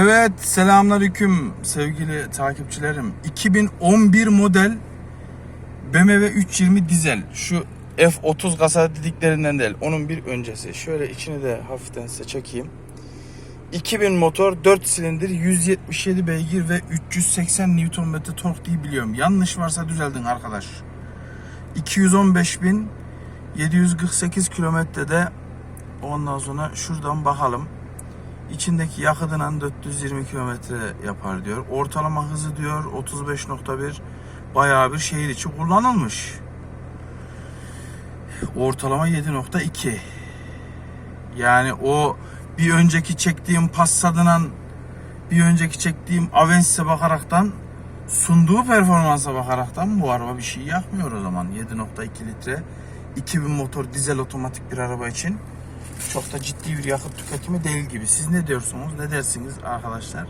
Evet, selamünaleyküm sevgili takipçilerim. 2011 model BMW 320 dizel. Şu F30 kasa dediklerinden değil. Onun bir öncesi. Şöyle içini de hafiften size çekeyim. 2000 motor, 4 silindir, 177 beygir ve 380 Nm tork diye biliyorum. Yanlış varsa düzeldin arkadaş. 215.748 kilometrede ondan sonra şuradan bakalım. İçindeki yakıtından 420 kilometre yapar diyor. Ortalama hızı diyor 35.1 bayağı bir şehir içi kullanılmış. Ortalama 7.2 yani o bir önceki çektiğim Passat'ından bir önceki çektiğim Avensi'e bakaraktan sunduğu performansa bakaraktan bu araba bir şey yakmıyor o zaman 7.2 litre 2000 motor dizel otomatik bir araba için çok da ciddi bir yakıt tüketimi değil gibi. Siz ne diyorsunuz? Ne dersiniz arkadaşlar?